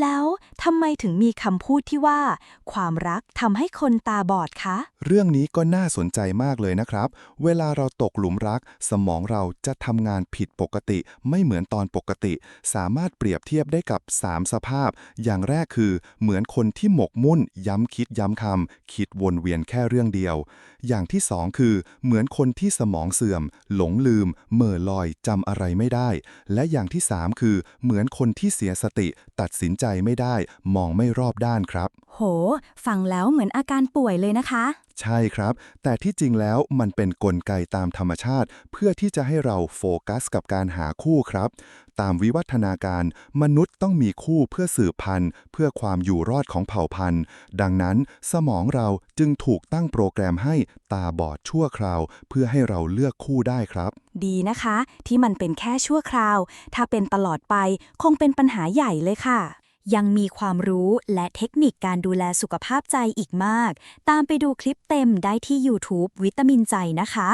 แล้วทำไมถึงมีคำพูดที่ว่า ความรักทำให้คนตาบอดคะ เรื่องนี้ก็น่าสนใจมากเลยนะครับ เวลาเราตกหลุมรัก สมองเราจะทำงานผิดปกติ ไม่เหมือนตอนปกติ สามารถเปรียบเทียบได้กับ 3 สภาพ อย่างแรกคือ เหมือนคนที่หมกมุ่น ย้ำคิดย้ำคำคิดวนเวียนแค่เรื่องเดียว อย่างที่สองคือ เหมือนคนที่สมองเสื่อม หลงลืมเหม่อลอยจำอะไรไม่ได้ และอย่างที่สามคือ เหมือนคนที่เสียสติ ตัดสินใจใจไม่ได้ มองไม่รอบด้านครับ โห ฟังแล้วเหมือนอาการป่วยเลยนะคะ ใช่ครับ แต่ที่จริงแล้วมันเป็นนกลไกตามธรรมชาติ เพื่อที่จะให้เราโฟกัสกับการหาคู่ครับ ตามวิวัฒนาการ มนุษย์ต้องมีคู่เพื่อสืบพันธุ์ เพื่อความอยู่รอดของเผ่าพันธุ์ ดังนั้นสมองเราจึงถูกตั้งโปรแกรมให้ตาบอดชั่วคราว เพื่อให้เราเลือกคู่ได้ครับ ดีนะคะ ที่มันเป็นแค่ชั่วคราว ถ้าเป็นตลอดไปคงเป็นปัญหาใหญ่เลยค่ะ ยังมีความรู้และเทคนิคการดูแลสุขภาพใจอีกมาก ตามไปดูคลิปเต็มได้ที่ YouTube วิตามินใจนะคะ